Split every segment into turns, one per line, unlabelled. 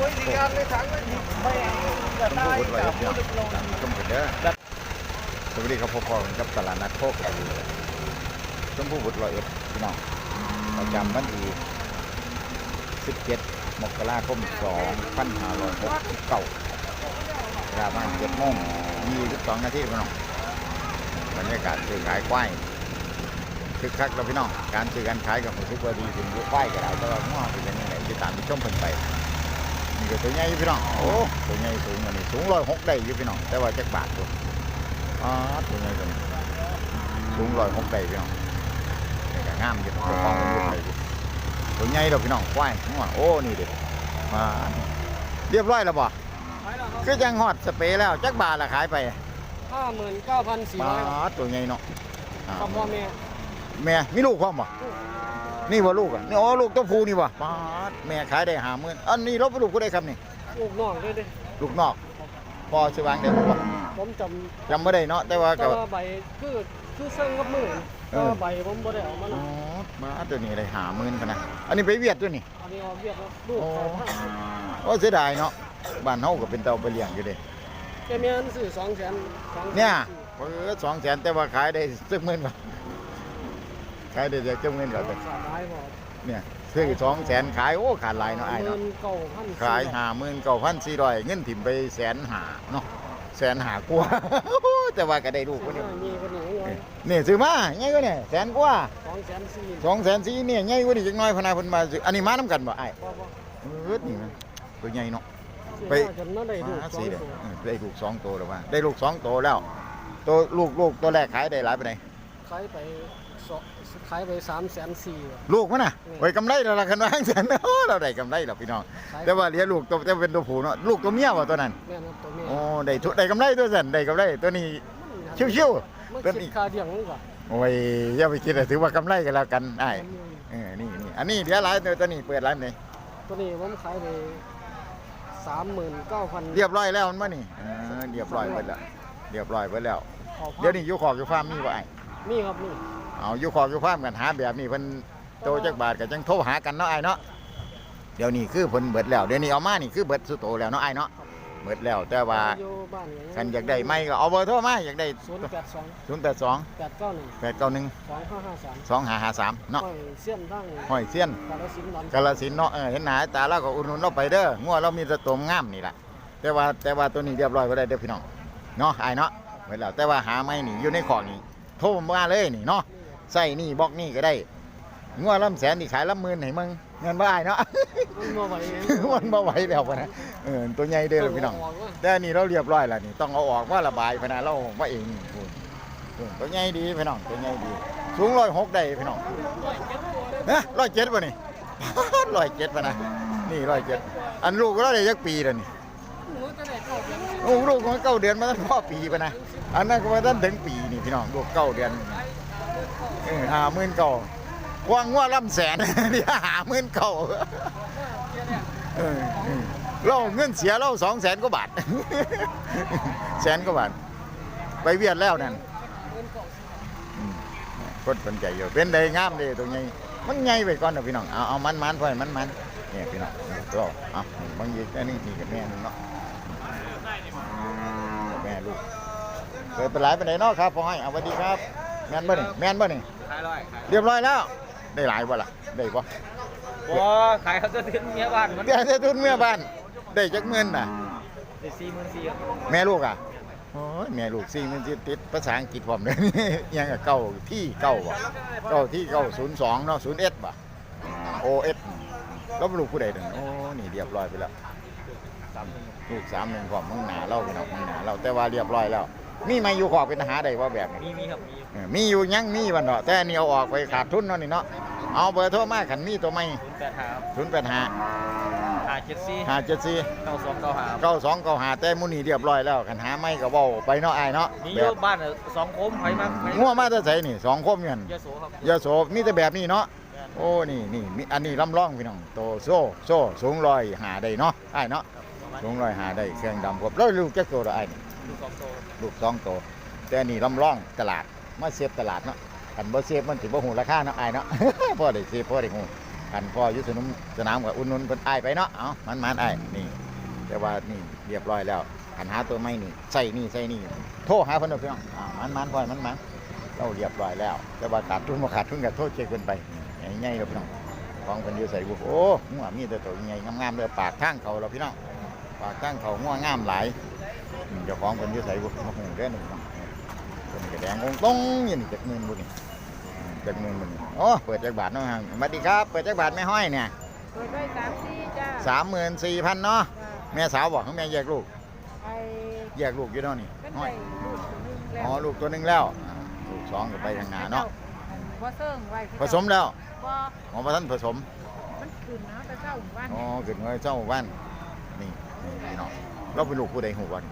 สวัสดีครับพ่อพ่อกับตลาดนัดโคกระบือชมพูบุตรร้อยเอ็ดพี่น้องประจำวันที่17มกราคม2569เวลาประมาณ7โมง22นาทีพี่น้องบรรยากาศซื้อขายควายคึกคักแล้วพี่น้อง การซื้อการขายกับผมทุกวันดีถึงยุคควายก็ได้แต่ว่าง้อเป็นยังไงติดตามที่ชมเพิ่นไป นี่ก็ตัวใหญ่อยู่พี่น้องโอ้ตัวใหญ่สูงอันนี้สูงร้อยหกได้อยู่พี่น้องแต่ว่าจักบาทตัวอ๋อตัวใหญ่ตัวนี้สูงร้อยหกได้พี่น้องนี่ก็งามอยู่ตัวฟองมันอยู่เลยอยู่ตัวใหญ่ดอกพี่น้องควายหัวโอ้นี่เด็ดมาเรียบร้อยแล้วบ่คือจังฮอดสเปรย์แล้วจักบาทละขายไป
ห้าหมื่นเก้าพันสี่
มา
ร้อย
ตัวใหญ่เนาะอ่า
กับพ่อแม่
แม่มีลูกพร้อมบ่ นี่ว่าลูกอะนี่อ๋อลูกตัวผู้นี่บ่มาแม่ขายได้หาหมื่นอันนี้เราไปลูกก็ได้ครับนี่
ลูกน้องด้วยดิ
ลูกนอกพอสิวางได้บ่
ผมจ
จำไม่ได้เนาะแต่ว่าำ
แต่
ก็
ว่าใบคือคือเส้นกับมือ
เอ
แต่
อ
ว่าใบผมบ่ได้เอามา
อ๋อ
นะ
มาตัวนี้เลยหาหมื่นพะนะอันนี้ไปเวียดด้วยนี่
อันนี้เอาเวียดแล้วลูก
โอ้
เขาห้า
โอ้เสียดายเนาะบ้านเฮาก็เป็นเตาไปเลี้ยงอยู่เด้
แกเมียนซื้อสองแสนสองแส
เนี่ยเปิดสองแสนแต่ว่าขายได้สักหมื่นกว่า ขายได้จากจักหมื่นกว่าแต่
สามร้อยบาท
เนี่ยซื้อสองแสนขายโอ้ขาดหลายเนาะไอ้าย
เงิ
เนาะ
นเก้าพัน
ขายหาหมื่นเก้าพันสี่ร้อยเงินถิ่มไปแสนหาเนาะแสนหากว่าแต่ว่าก็ได้ลูกคนนี้
มีคนหนึ่งไง
นี่ซื้อมาไงก็เนี่ยแสนกว่า
สองแสนสี่
สองแสนสี่เนี่ยไงก็นี่จักหน้อยพะนาเพิ่นมาซื้ออันนี้มาน้ำกันบ่ไอ้าย
บ่บ่
เออนี่นะตัวใหญ่เนาะไป
ไปจนนั่นได้ลูก
มา
สอง
สีเด้
ตัว
เออได้ลูกสองตัวแล้วว่าได้ลูกสองตัวแล้ว ตัวลูกลูกตัวแรกขายได้หลายไปไหนใด
ขายไปสอง ขายไปสามแสนสี่
ลูกมันน่ะไว้กำไรแล้วล่ะคันว่าแสนโอ้เราได้กำไรแล้วพี่น้อง
ขาย
แต่ว่าเลี้ยงลูกตัวแต่เป็นตัวผู้เนาะลูกตัวเมียว่ะตัวนั้น
แม่นะตัวแม่
โอ้ได้ทุได้กำไรตัวสันได้กำไรตัวนี้ชิว
มัน
ๆตัว
คิ
นี้
ดค่าเลี้ยงมันก่อน
โอ้ยอย่าไปคิดเลยถือว่ากำไรกันแล้วกันไอ้ายเออนี่นี่อันนี้เดี๋ยวหลายตัวตัวนี้เปิดร้านไหน
ตัวนี้ผมขายไปสามหมื่นเก้าพัน
เรียบร้อยแล้วมันมานี่เออเรียบร้อยไปแล้วเรียบร้อยไปแล้ว เดี๋ยวนี้อยู่ขอกอยู่ฟาร์มมีบ่ไอ้
มีครับนี่
เอาอยู่ขอบอยู่ฟาร์มกันหาแบบนี้เพิ่นโตจักบาทก็จังโทรหากันเนาะไอ้ายเนาะเดี๋ยวนี้คือเพิ่นเบิดแล้วเดี๋ยวนี้เอามานี่คือเบิดสุดโตแล้วเนาะไอ้ายเนาะเบิดแล้วแต่ว่า
อยู่บ้าน
คันอยากได้ไม่ก็เอาเบอร์โทรมาอยากได้
ศูนย์แปดสอง
082
แปดเก้าหนึ่ง
891
สองห้าห้าสาม
2553เนาะ
ห้อยเสี้ยนทั้ง
ห้อยเสี้ยน
กาลสินธุ์ดัน
กาฬสินธุ์เนาะเออเห็นหน้าตาแล้วก็อุดหนุนเราไปเด้องัวเรามีแต่ตัวงามนี่ล่ะแต่ว่าแต่ว่าตัวนี้เรียบร้อยบ่ได้เด้อพี่น้องเนาะไอ้ายเนาะไว้แล้วแต่ว่าหาไม่นี่อยู่ในขอกนี่โทรมาเลยนี่เนาะ ใส่นี่บล็อกนี่ก็ได้งัวลำแสนนี่ขายลำหมื่นให้มึงเงินบ่ได้เนาะ
มันบ่ไหว
มันบ่ไหวแล้วพะนะเออตัวใหญ่เด้อพี่น้อง แต่อันนี่เราเรียบร้อยแล้วนี่ต้องเอาออกว่าระบายพะนะเราว่าเองนี่คุณคุณตัวใหญ่ดีพี่น้องตัวใหญ่ดี สูงร้อยหกได้พี่น้องฮะร้อยเจ็ดป่ะนี่ ร้อยเจ็ดป่ะนะนี่ร้อยเจ็ดอันลูกเราได้ยักปีแล้วนี่
หนูจะได้เข้าเดือน
โอ้ลูกของเก้าเดือนมาตั้งพ่อปีป่ะนะอันนั้นก็มาตั้งถึงปีนี่พี่น้องลูกเก้าเดือนเออหาหมื่นเก้าว่างว่าลำแสนเดี๋ยวหาหมื่นเก่าเออเออเราเงินเสียเราสองแสนกว่าบาท แสนกว่าบาท ไปเวียดแล้วนั่นคนสนใจอยู่เป็นใดงามเลยตรงนี้มันใหญ่ไปก่อนนะพี่น้องเอาเอามันมันพ่อยมันมันเนี่ยพี่น้องก็เอาบางยีอันนี้นี่กับแม่นึงเนาะแม่ลูกเคยไปหลายไปไหนเนาะครับพ่อให้เอาสวัสดีครับ แม่นบ่นี่แม่นบ่นี่
ขายร้อย
เรียบร้อยแล้ว ได้หลายบ่ล่ะ ได้บ่
บ่ขายเขาจะถึงเมียบ้านมัน
เดี๋ยวจะทุนเมียบ้าน ได้จักหมื่นน่ะ
ได้สี่หมื่นสี่
แม่ลูกอะโอ้ยแม่ลูกสี่มันสิติดภาษาอังกฤษพร้อมเลยยังกับเก้าที่เก้าบ่เก้าที่เก้าศูนย์สองเนาะศูนย์เอสบ่โอเอสแล้วลูกผู้ใดถึงโอ้นี่เรียบร้อยไปแล้วลูกสามหนึ่งพร้อมมึงหนาเล่าพี่น้องมึงหนาเราแต่ว่าเรียบร้อยแล้ว มีไม่อยู่ขอบเป็นทหารได้ว่าแบบนี้
มีมีครับมี
เออมีอยู่ยังมีวันเนาะแต่อันนี่เอาออกไปขาดทุนเนาะนี่เนาะเอาเบอร์โทรมาขันมีตัวไม่
ศูนย์แปดห้าครับ
ศูนย์แปดห้า
ห้าเจ็ดสี่
ห้าเจ็ดสี่
เก้าสองเก้าห้า
เก้าสองเก้าหาแต่มุนี่เรียบร้อยแล้วขันหาไม่ก็เว้าไปเนาะอายเนาะ
มีอ
แบ
ยู่
บ
บ้านน่ะสองโคมไผมาไผ
งัวมาแต่ใส่นี่สองคมเงิน
ยโสครับ
ยาโสมีแต่แบบนี้เนาะโอ้นี่นี่มีอันนี้ลำล่องพี่น้องโตโซ่โซ่สูงลอยหาได้เนาะอายเนาะ
ประมาณ
สูงลอยหาได้เครื่องดำครบแล้วลูกจักตัวละอา ยนี่
ดูสองโต
ลูกสองโตแต่อันนี่ลำล่องตลาดมาเสียตลาดเนาะขันบ่เสียมันสิบ่หูราคาเนาะไอายเนาะ พ่อได้เสีพ่อได้หูขันพ่ออยุสนุมสนามกับอุ่นนุนเพิ่นอ้ายไปเนาะเอามันมันอ้ายนี่ แต่ว่านี่เรียบร้อยแล้วขันหาตัวไม่นี่ใส่นี่ใส่นี่โทรหาเพิ่นเด้อพี่น้องอ่ามันมันพ่อมันมันเราเรียบร้อยแล้ว แต่ว่าขาดทุนบ่ขาดทุนก็โทษเช็คเพิ่นไปนี่ใหญ่ๆเด้อพี่น้องของเพิ่นอยู่ใส่บุโอ้หัวมีแต่ตัวใหญ่งามๆเด้อปากทางเขาเราพี่น้องปากทางเขางัวงามหลาย เจ้าของเพิ่นอยู่ใส่บุมาคงเด้อนี่พี่น้องเพิ่นก็แดงองตรงๆนี่จักหมื่นบุนี่อืมจักหมื่นบุนี่โอ้เปิดจักบาทเนาะฮะสวัสดีครับ เปิดจักบาทแม่ห้อยเนี่ย
เปิดได้สามสี่จ้า
สามหมื่นสี่พันเนาะ
จ้า
แม่สาวบอกให้แม่แยกลูก
ไอ้
แยกลูกอยู่เนาะนี่
เป็น
ห้อ
ไก่
ย
ลูกหนึ่งแล้ว
อ๋อลูกตัวหนึงแล้วอ่าลูกสองก็ไปทางหนาเนาะ
บ่เซิงไว้ที่
ผสมแล้ว
บ่
หมอพระท่านผสม
มันขึ้นนะแต่เจ้าหมู่บ้าน
อ๋อขึ้นไว้เจ้าบ้านนี่นี่พี่น้อง เราเป็นลูกผู้ใดหูวัน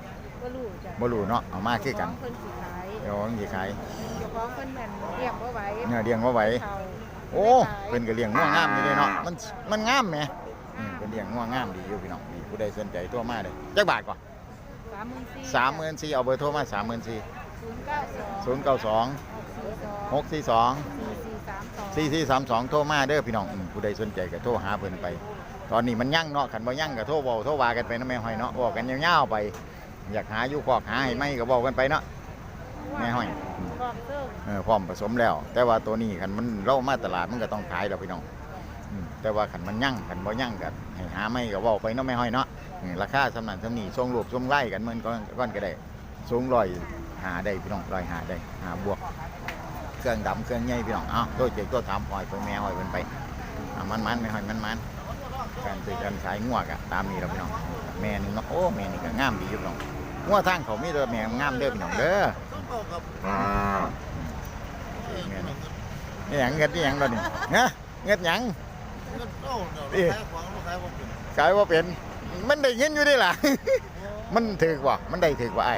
บ่รู้จ้ะ
บ่รู้เนาะเอามาคือกัน
เจ้าของเพิ่นสิขาย
เดี๋ยวอังสิขาย
เจ้าของเพิ่นแม่นเรียกบ่ไหว
เนี่ยเลี้ยงว่าไหว
เฒ่า
โอ้
ขาย
เป็นก็เลี้ยงงัวงามอยู่เด้เนาะมันมันงามแหมอืมเป็นเลี้ยงงัวงามดีอยู่พี่น้องนี่ผู้ใดสนใจตัวมาเลยจักบาทก่อน
34,000
สามหมื่นสี่เอาเบอร์โทรมาสามหมื่นสี่
092
ศูนย์เก้าสองหกสี่สอง
4432
สี่สี่สามสองโทรมาเด้อพี่น้องอืมผู้ใดสนใจก็โทรหาเพิ่นไป ตอนนี้มันยั่งเนาะขันบ่ยั่งก็โทรเว้าโทรว่ากันไปนะแม่ห้อยเนาะบอกกันยาวๆไป อยากหาอยู่คอกหาให้ไหมก็บอกกันไปเนาะแม่ห้อยอืม
พร้อมเซิง
เออพร้อมผสมแล้ว แต่ว่าตัวนี้ขันมันเล่ามาตลาดมันก็ต้องขายแล้วพี่น้องอืมแต่ว่าขันมันยั่งขันบ่ยั่งก็ให้หาไม่ก็เว้าไปเนาะแม่ห้อยเนาะอืมราคาสำนันสำนีทรงรูปทรงไล่กันมันก็ก้อนก็ได้สูงร้อยหาได้พี่น้องร้อยหาได้หาบวก เครื่องดำเครื่องใหญ่พี่น้องเอ้าโดยเจ๊ก็ถามหอยไปแม่หอยเพิ่นไปอะมันมันไม่หอยมันมัน การซื้อการขายงวกอะตามนี้เราพี่น้องแม่นี่เนาะโอ้แม่นี่ก็งามดีอยู่พี่น้องงวทางเขามีแต่แม่งามเด้อพี่น้องเด้อแม่นี่นี่หยังเงินนี่หยังเรานี่ฮะเงินหยังขายว่าเป็น มันได้เงินอยู่เด้ล่ะ มันถือกว่ามันได้ถือกว่าไอ้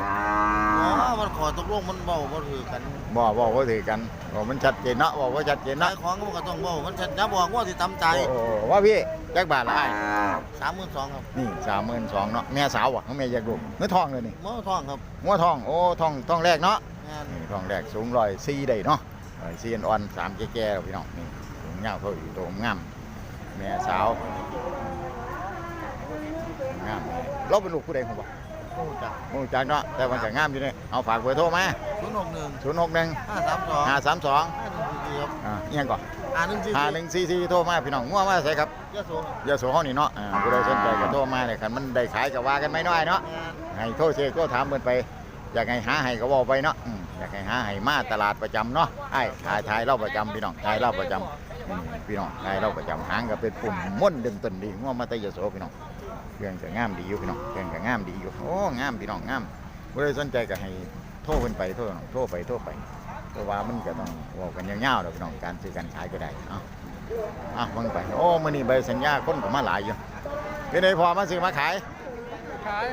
อ๋อมันขอตกลงมันเบาบ่ถือกัน
บ่บอกว่าถือกันบอกมันชัดเจนเนาะบอกว่าชัดเจน
นา
เนาะ
ยของมันก็ต้องเบามันฉันจะบอกว่าสิตำใจ
โอ้โหว่าพี่จักบาทละไอ้
สามหมื่นสองครับ
นี่สามหมื่นสองเนาะแม่สาวอะเขาแม่แยกลูกเนื้อทองเลยนี่
หม้อทองครับ
งัวทองโอ้ทองทองแรกเนาะ
งาน
นี่ทองแรกสูงร้อยสี่ได้เนาะร้อยสี่อ่อนสามแก่ๆพี่น้องนี่สูงยาวเท่าอยู่ตัวงามแม่สาวงามเราเป็นลูกผู้ใดของบ่
โอ้จ้ะ
โอ้จักเนาะแต่มันก็งามอยู่นี่เอาฝากเบอร์โทรมา
ศูนย์หกหนึ่ง
ศูนย์หกหนึ่ง
ห้าสามสอง
ห้าสามสอง
ห้าหนึ่งสี่ครับ
อ่าเอียงก่อน
ห้าหนึ่งสี่
ห้าหนึ่งสี่สี่โทรมาพี่น้องงัวมาใส่ครับ
ยะโส
อยาโสเขานี่เนาะอ่าผู้ใดสนใจก็โทรมาเลยคันมันได้ขายก็ว่ากันไม่น้อยเนาะ
งาน
ให้โทษเชก็ถามเพิ่นไปอยากให้หาให้ก็บอกไปเนาะอืมอยากให้หาให้มาตลาดประจำเนาะไอ้ถ่ายถ่ายเล่าประจำพี่น้องถ่ายเล่าประจำอืมพี่น้องถ่ายเล่าประจำหางก็เป็นปุ่มม่วนดึงต้นดีงอมาแตยโสพี่น้อง เครื่องก็งามดีอยู่พี่น้องเครื่องก็งามดีอยู่โอ้งามพี่น้องงามบ่ได้สนใจก็ให้โทรเพิ่นไปโทรน้องโทรไปโทรไปเพราะว่ามันก็ต้องเว้ากันยาวๆดอกพี่น้องการซื้อการขายก็ได้เอ้าอะเบิ่งไปโอ้มื้อนี้ใบสัญญาคนก็มาหลายอยู่เป็นไดพอมาซื้อมาขาย
ขาย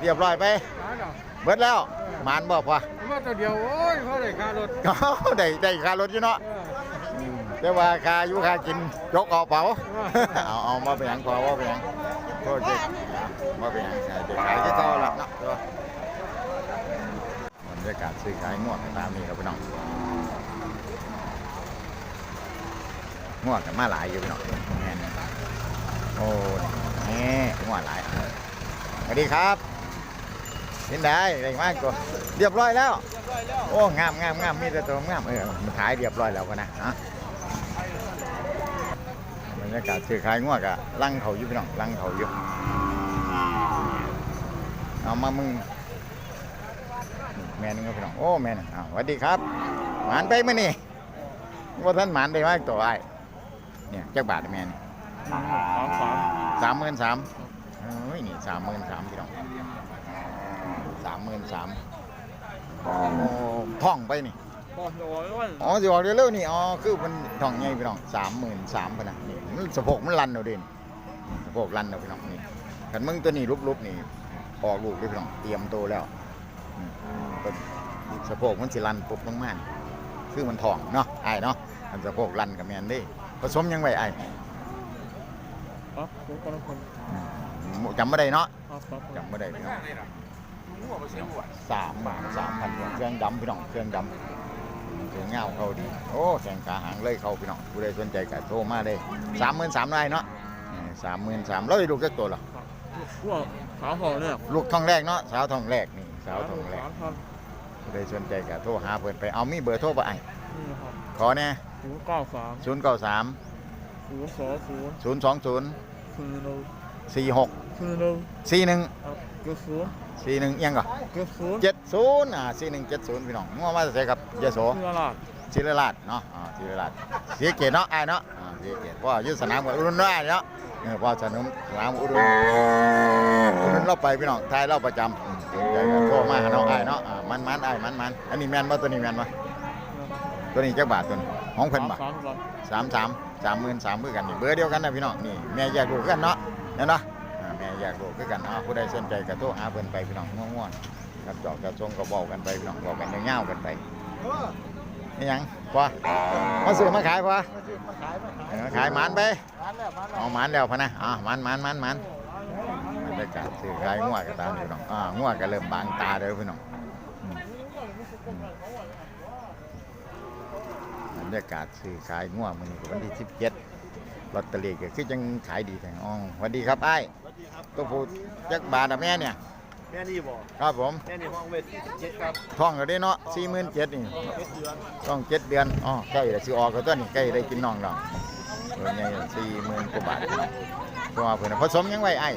เรียบร้อยไป
ขายเนาะ
เบิดแล้วหมานบ่พอ
มาตัวเดียวโอ้ยเพราะได้ค่ารถ
ก็ได้ได้ค่ารถอยู่เนาะ
เออ
แต่ว่าค่าอยู่ค่ากินยกเอาเป๋าเอาเอามาไปหยังพอว่าไปหยัง โทษจิมาไปหยังขายเด็กขายที่เก่าละเนาะตัวบรรยากาศซื้อขายงวดตามนี้ครับพี่น้องงวดกันมาหลายอยู่พี่น้องแม่โอ้นี่งวดหลายสวัสดีครับเห็นได้ได้มากตัวเรียบร้อยแล้ว โอ้ งามงามงามมีแต่ตัวงามเออมันขายเรียบร้อยแล้วก็นะฮะ รรยากาศซื้อขายงวกอะลังเขาอยู่พี่น้องลังเขาอยู่เอามามึงแม่นึงครับพี่น้องโอ้แม่นึงอ้าวสวัสดีครับหมานไปไหมนี่ว่าท่านหมานได้มากตัวไอ้ายเนี่ยจักบาทแม่นี่
สามสาม
สามหมื่นสามเฮ้ยนี่สามหมื่นสามพี่น้องสามหมื่นสามโอ้ท่องไปนี่
บอกโอ้ยว่า
อ๋อสิบอกเร็วๆนี่อ๋อคือมันทองใหญ่พี่น้องสามหมื่นสามพันนะนี่มันสะโพกมันลันเอาเด่นสะโพกลันเอาพี่น้องนี่ขันมึงตัวนี้ลุบๆนี่ออกลูกเลยพี่น้องเตรียมโตแล้วอืมเป็นสะโพกมันสิลันปุ๊บลงมานี่คือมันทองเนาะไอ้ายเนาะมันสะโพกลันกับแมนเด้ผสมยังไงไอ้าย
ครับทุกคนทุกคน
อืมจำไม่ได้เนาะ
ครับครับ
จำไม่ได้พี่น้องสามบาทสามพันเครื่องดำพี่น้องเครื่องดำ สูงเงาเขาดี โอ้แข่งขาหางเลยเขาพี่น้องผู้ใดสนใจก็โทรมาเลยสามหมื่นสามไร่เนาะสามหมื่นสามร้อยลูกจักตัวเหรอ
พวกสาวหอเนี่ย
ลูกทองแรกเนาะสาวทองแรกนี่สาวทองแรก
สามพัน
ผู้ใดสนใจก็โทรหาเพิ่นไปเอามีเบอร์โทรไปไอ้
นี่นะครับ
ขอเนี่ย
ศูนย์เก้าสาม
ศูนย์เก้าสาม
ศูนย์สองศูนย์
ศูนย์สองศูนย์
คือหนึ่ง
สี่หก
คือหนึ่ง
สี่หนึ่ง
ครับเจ็ดศูนย์
สี่หนึ่งยังก่อ
เจ็ดศูนย์
เจ็ดศูนย์อ่าสี่หนึ่งเจ็ดศูนย์พี่น้องงัวมาใส่กับยโส
เพื่อลาด
ศิริราชเนาะอ่าศิริราชเสียเกียรติเนาะไอ้ายเนาะอ่าเสียเกียรติเพราะว่าอยุสนามกับอุดรได้เนาะเออเพอสนามสนามอุดรอุดรเราไปพี่น้องทายเราประจำอืมสนใจก็โทรมาหาน้องไอ้ายเนาะอ่ามันมันไอ้ายมันมันอันนี้แมนบ่ตัวนี้แมนบ่ตัวนี้จักบาทตัวนี้ของเพิ่นบ่
สามพัน
สามสามสามหมื่นสามมือกันนี่เบอร์เดียวกันนะพี่น้องนี่แม่แยกลูกกันเนาะเห็นเนาะ อ่าแม่กลูกคือกันเนาะผู้ใดสนใจก็โทรหาเพิ่นไปพี่น้องง่วงๆกับจอกกับทรงก็บอกกันไปพี่น้องบอกกันยาๆกันไปนี่ยังพอมาซื้อมาขายพอ
มาซื้อมาขายมาขาย
หมันไปเอาหมันแล้วพะนะอ่าหมันหมันหมันหมันบรรยากาศซื้อขายงัวกันตามพี่น้องอ่างัวก็เริ่มบางตาเด้อพี่น้องบรรยากาศซื้อขายงัวมื้อนี้วันที่17ลอตเตอรี่ก็คือจังขายดีแท้อ๋อสวัสดีครับไอ้าย
สวัสดีครับ
ตัวผู้จักบาทอะแม่เนี่ย
แม่นี่บอก
ครับผม
แม่นี่ห้องเวทเจ็ดครับ
ท่องก็ได้เนาะ47,000นี่
เจ็ดเดือน
ต้องเจ็ดเดือนอ๋อใกล้จะสิออกก็ตัวนี้ใกล้ได้กินน้องดอกตัวใหญ่สี่หมื่นกว่าบาทเพราะว่าเพิ่นนะผสมยังไว้ไอ้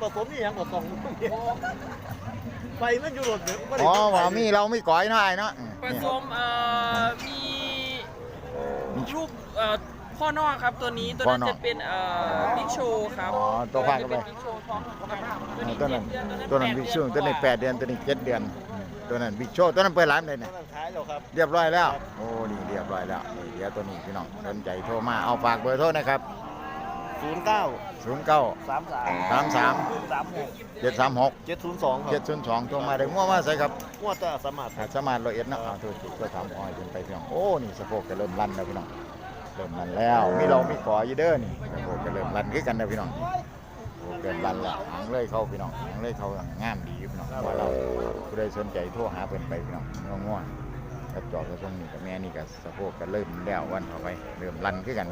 ผสมนี่ยังผสมไฟมันอยู่รถเนี่ยบ่ได้
อ๋อว่ามีเราไม่ก่อยเนาะไอ้เนาะ
ผสมเอ่อมีลูกเอ่อ พ่อนอกครับตัวนี้ตัวนั้นจะเป็นเอ่อบิ๊กโชว์ครับ
อ๋อตัวภาค
จะ
เข้าไป
เป็นบิ๊กโชว์ท้องตัวนี้
ตัวนั้น
เจ็ดเดือน
ตัวนั้นบิ๊กช่วงตัวนี้แปดเดือนตัวนี้เจ็ดเดือนอืมตัวนั้นบิ๊กโชว์ตัวนั้นเปิดร้านเลย
ต
เนี่ย
อนนั้นขายแล้วครับ
เรียบร้อยแล้ว โอ้นี่เรียบร้อยแล้วนี่เดี๋ยวตัวนี้พี่น้องสนใจโทรมาเอาฝากเบอร์โทรนะครับ
ศูนย์เก้า
ศูนย์เก้า
สามสาม
สามสาม
สามหก
เจ็ดสามหก
เจ็ดศูนย์สองค
เจ็
รั
ด
บ
ศูนย์สองโทรมาได้ง่วงมาใส่ครับ
งวดตาสมัคร
อาสามารถร้อยเอ็ดเนาะเอาธุรกิจก็ทำออยจนไปพี่น้อง โอ้ นี่สะโพกจะเริ่มรันแล้วพี่น้อง เริ่มรันแล้วมีเรามีก่ออยู่เด้อนี่สะโพกจะเริ่มรันคือกันนะพี่น้องสะโพกเริ่มรันแล้วหางเลยเข้าพี่น้องหางเลยเข้างามดีพี่น้องว่าเราผู้ใดสนใจโทรหาเพิ่นไปพี่น้องง่วงๆกระจอกกระทรงนี่กับแม่นี่กับสะโพกก็เริ่มแล้ววันต่อไปเริ่มรันคือกัน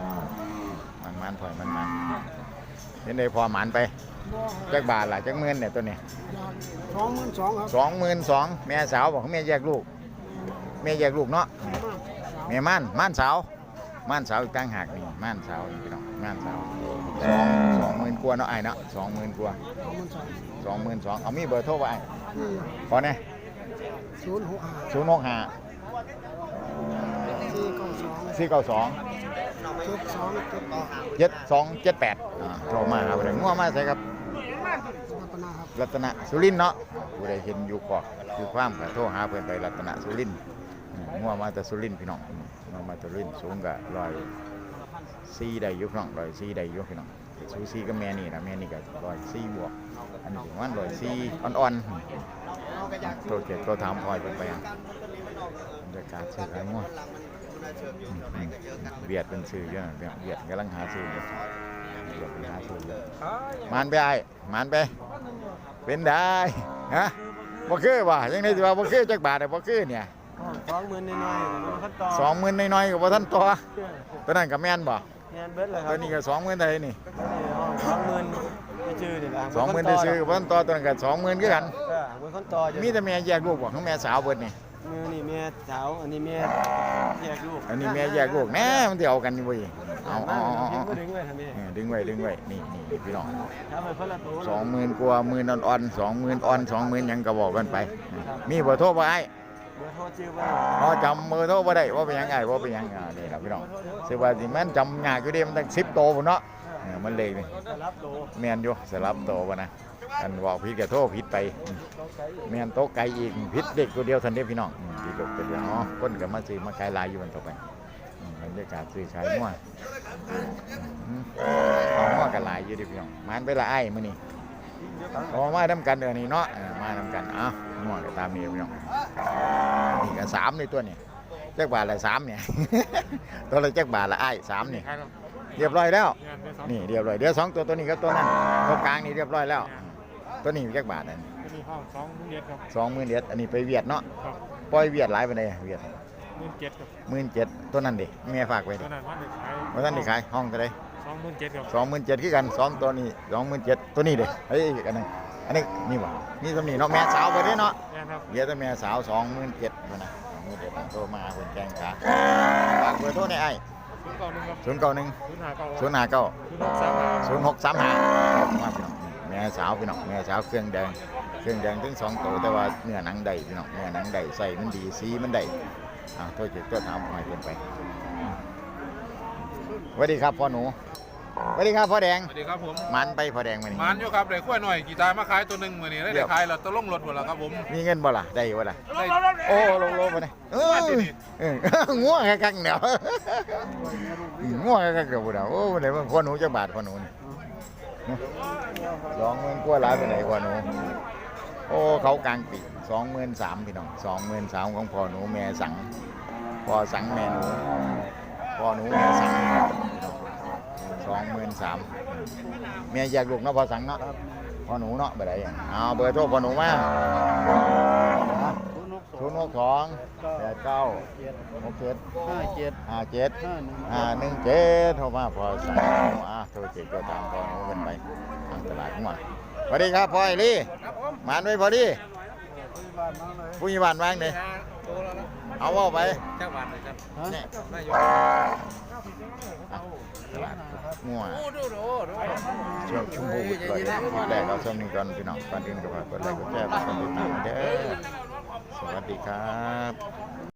มันมันถอยมันมันเห็นได้พอหมันไปจักบาทล่ะจักหมื่นเนี่ยตัวนี้
สองหมื่นสองครับ
สองหมื่นสองแม่สาวบอกแม่แยกลูกแม่แยกลูกเนาะแม่ม่านม่านสาว ม่านสาวอีกตั้งหากนี่ม่านสาวนี่พี่น้องม่านสาวสองสองหมื่นกว่าเนาะไอ้ายเนาะสองหมื่นกว่า
สองหมื่นสอง
สองหมื่นสองเอามีเบอร์โทรไว้อ้าย
นี่
พอเนี่ย
ศูนย์หกห้า
ศูนย์หกห้า
สี่เก้าสอง
สี่เก้าสอง
เจ็ดสองเจ็ดแปด
เจ็ดสองเจ็ดแปดโทรมาครับเดี๋ยวงัวมาใส่ครับ
รัตนาครับ
รัตนสุรินทร์เนาะผู้ใดเห็นอยู่กอกคือความก็โทรหาเพื่อนไปรัตนสุรินทร์อืมงัวมาแต่สุรินทร์พี่น้อง อืมงัวมาแต่สุรินสูงกะร้อยซีได้ยู่พี่น้องร้อยซีได้ยู่พี่น้องซูซีก็แม่นี่นะแม่นี่ก็ร้อยซีบวก อันนี้ถึงวันร้อยซีอ่อนๆตัวเก็บตัวถามพลอยเป็นไปอะบรรยากาศซื้อขายงัวอืมเบียดเป็นซื้อเยอะเบียดกำลังหาซื้อเยอะมานไปไอ้มานไป เป็นได้ ฮะบ่คือว่ะยังไงสิว่าบ่คือจักบาทได้บ่คือเนี่ย
สองหมื่นน้อยๆมันขั้นตอน
สองหมื่นน้อยๆก็บ่ทันต่อตัวนั้นก็แม่นบ่
เงินเบิดเลยครั
ตั
บ
วนี้ก็สองหมื่นเท่าไหร่นี่
สองหมื่นไปชื่อนี่ละ
สองหมื่นได้ซื้อก็บ่ทันต่อตัวนั้นก็สองหมื่นคือกัน
เออเบิดขั้นตอน
มีแต่แม่แยกลูกบ่ของแม่สาวเบิดนี่
มือนี่เมียสาวอันนี้เมียแยกลูก
อันนี้แม่แยกลูกแน่มันสิเอากันอยู่บ่อีเอาเอาเอาเอา
ดึงไว้ทำไม
เออดึงไว้ดึงไว้นี่นี่นี่พี่น้อง
ถ้ามันคนละตัว
สองหมื่นกว่าหมื่นอ่อนๆสองหมื่นอ่อนสองหมื่นหยังก็บอกกันไป มีเบอร์โทรบ่ไอ้
เบอร์โทรชื่อว่า
อ๋อจำเบอร์โทรบ่ได้ว่าเป็นหยังไงว่าเป็นหยังอ่านี่ล่ะพี่น้องสิว่าสิแม่นจำยากอยู่เด้มันตั้ง10โตพุ่นเนาะเออมันเลยนี่
จะรับโล
แม่นอยู่สลับโตบ่นะอันบอกผิดก็โทรผิดไปอืมแม่นโตไกลอีกผิดเด็กตัวเดียวทันเด้พี่น้องอืมผิดลูกตัวเดียวอ๋อคนก็มาซื้อมาขายหลายอยู่มันต่อไปอืมบรรยากาศซื้อขายงัวอืมเอางัวกันหลายอยู่เดิพี่น้องมันไปละไอ้มื้อนี้เอามานํกันเด้อนี่เนาะเออมานํกัน เอ้า งัวก็ตามนี้พี่น้องนี่ก็สามนี่ตัวนี่จักบาทละสามเนี่ยตัวละจักบาทละไอ้สามนี่
ใครครับ
เรียบร้อยแล้ว
งานเป็นสอง
นี่เรียบร้อยเดี๋ยวสองตัวตัวนี้กับตัวนั้นตัวกลางนี่เรียบร้อยแล้ว ตัวนี้จักบาทอัน
จะมีห้องสองเดือนครับ
สองหมื่นเดียดอันนี้ไปเวียดเนาะ
ครับ
ปล่อยเวียดหลายไปเลยเวียด
ม
หมื่นเจ็ดครับ
หมื่นเจ็ดตัวนั้นดิแม่ฝากไว้
ข
ดิ
นาดว่าเด็กขาย
ว่าท่านได้ขายห้องเท่าไหร
สองหมื่นเจ็ดครับ
สองหมื่นเจ็ดคือกันสองตัวนี้สองหมื่นเจ็ดตัวนี้เด้เฮ้ยอีกอันหนึง อันนี้นี่วะนี่สำนีเนาะแม่สาวไปเด้เนาะ
แม่นครับ
เดี๋ยวแต่แม่สาวสองหมื่นเจ็ดนะสองหมื่นเจ็ดโทรมาคนแจ้งขาฝากเบอร์โทรในไอ้
ศูนย์เก้าหนึ่งครับ
ศูนย์เก้าหนึ่ง
ศูนย์ห้าเก้า
ศูนย์ห้าเก้า
ศูนย์หกสามห้า
ศูนย์หกสามห้ามาพี่น้องแม่สาวพี่น้องแม่สาวเครื่องแดงเครื่องแดงถึงสองตัวแต่ว่าเนื้อหนังใดพี่น้องเนื้อหนังใดใส่มันดีสีมันใดอ่าโทษจิตตัวถามหน่อยเป็นไปสวัสดีครับพ่อหนู สวัสดีครับพ่อแดง
สวัสดีครับผม
มันไปพ่อแดงมานี่
มันอยู่ครับได้ขั้วยหน่อยกี่ตายมาขายตัวหนึ่งมือนี้ได้
เดี๋
ได้
ยว
ขายแล้วตะลงรถหมดแล้วครับผม
มีเงินบ่ล่ะได้บ่ล่ะ
ได้
โอ้ลงโลมาเนี่ยเออเออง่วงกักเดี๋ยวง่วงกักเดี๋ยวบ่เดี๋ยวโอ้ไหนมันพ่อหนูจะบาทพ่อหนูนี่สองหมื่นกว่าหลายไปไหนพ่อหนูโอ้เขากลางปีสองหมื่นสามพี่น้องสองหมื่นสามของพ่อหนูแม่สังพ่อสังแม่หนูพ่อหนูแม่สังส องหมื่นสามแม่อยากลูกเนาะพ่อสังเนาะพ่อหนูเนาะบ่ได้เอาเบอร์โทรพ่อหนูมา
ศูนย์หกส
ศู
อง
นย์หกสองแปดเก้า
เจ็ด
หกเจ็ด
ห้าเจ็ด
ห้าเจ็ด
ห้าหนึ่ง
ห้าหนึ่งเจ็ดโทรมาพอสั่งอะโทรเจ็ดก็ตามพอหนูกันไปทางตลาดของมันสวัสดีครับพ่อไอรี่มานไว้พอดีผู้ใหญ่บ้านวางเลยเอาว่าไป
แค่วันเลยครับ
เนี่ย
นายก
อะตลาด มั่ว
โอ้ดูดูดู
ช่วงชุ่มพูดก่อนคลิปแรกเราช่วงนี้ก่อนพี่น้องก่อนอื่นก็ฝากกดไลค์กดแชร์กดติดตามเด้อสวัสดีครับ